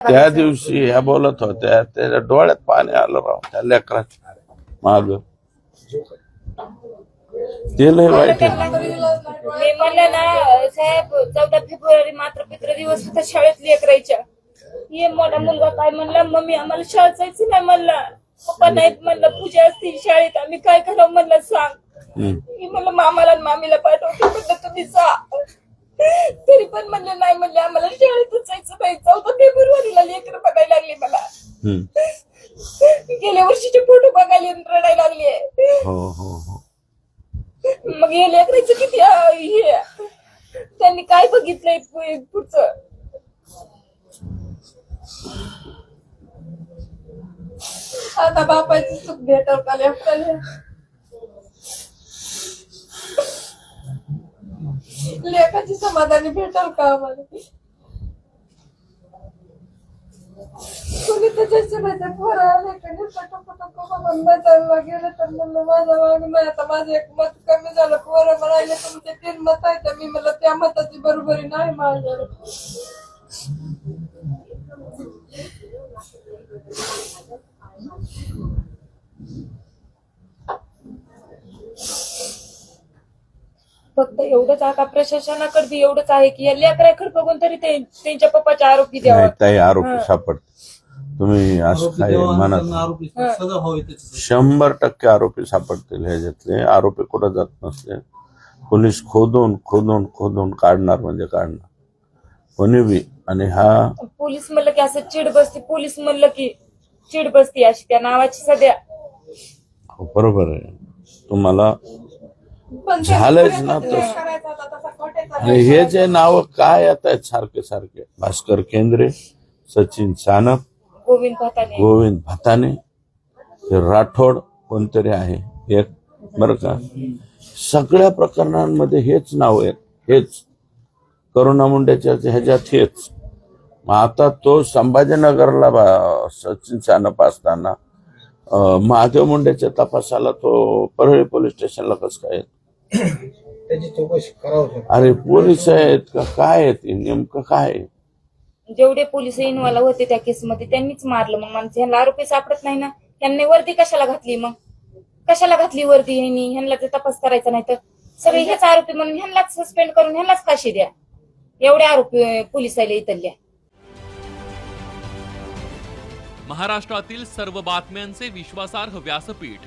त्या दिवशी ह्या बोलत होत्या त्याच्या डोळ्यात पाणी आलं राव त्या लेकराच्या माग. ते लय वाईट आहे. मी म्हणलं ना साहेब चौदा फेब्रुवारी मात्र पित्र दिवस होता शाळेत लेकरायच्या ये मोठा मुलगा काय म्हणला मम्मी आम्हाला शाळेत जायचं नाही म्हणला. पप्पा नाहीत म्हणलं. पूजा असतील शाळेत आम्ही काय करावं? म्हणलं सांग. हम्म. मी म्हणलं मामाला आणि मामीला पाठवते म्हणलं तुम्ही जा. तरी पण म्हणले नाही म्हणले आम्हाला शाळेतच जायचं नाही चौदा फेब्रुवारीला लेकर बघायला लागले मला. गेल्या वर्षीचे फोटो बघायला रडायला लागले. हो हो हो. मग हे लेकराचं किती अं, हे त्यांनी काय बघितलंय पु- पुढचं? आता बापाची चूक भेटल का लेकराला? लेखाची समाधानी भेटल का आम्हाला? कोणी त्याच्या माझ्या पोरा लेखाने पटोपटो बंधायला गेलं तर म्हणलं माझा वाग आता माझं एक मत कमी झालं. पोरं म्हणाले तुमचे तीन मत आहे तर मी मला त्या मताची बरोबरी नाही माझ्या फक्त एवढंच आता प्रशासनाकडे एवढंच आहे की या लेकराकडे बघून तरी ते त्यांच्या पप्पाचे आरोपी द्यावा नाही ताई आरोपी सापडते तुम्ही असं म्हणत आरोपी सजा व्हावी त्याची शंभर टक्के आरोपी सापडतील ह्याच्यातले आरोपी कुठं जात नसले. पोलीस खोदून खोदून खोदून काढणार म्हणजे काढणार. कोणी बी. आणि हा पोलीस म्हणलं की असं चिड बसते. पोलीस म्हणलं की चिड बसते अशी त्या नावाची सध्या. बरोबर आहे. तुम्हाला झालंच ना तसं. हे जे नाव काय आहेत सारखे सारखे? भास्कर केंद्रे सचिन सानप गोविंद भाताने. गोविंद भाताने राठोड कोणतरी आहे? एक बरं का? सगळ्या प्रकरणांमध्ये हेच नाव आहेत. हेच. करुणा मुंडेच्या ह्याच्यात हेच. मग आता तो संभाजीनगरला सचिन सानप असताना महादेव मुंडेच्या तपासाला तो परळी पोलीस स्टेशनला कसं काय त्याची चौकशी करावं अरे पोलीस आहेत का काय आहेत? हे? नेमकं काय आहे? जेवढे पोलीस इन्व्हॉल्व होते त्या केसमध्ये त्यांनीच मारलं मग माणसं. ह्यांना आरोपी सापडत नाही ना? यांनी वर्दी कशाला घातली मग? कशाला घातली वर्दी ह्यांनी? ह्यांना जर तपास करायचा नाही तर? सगळे हेच आरोपी म्हणून ह्यांनाच सस्पेंड करून ह्यांनाच फाशी द्या. एवढे आरोपी पोलिसाला इथल्या महाराष्ट्रातील सर्व बातम्यांचे विश्वासार्ह व्यासपीठ.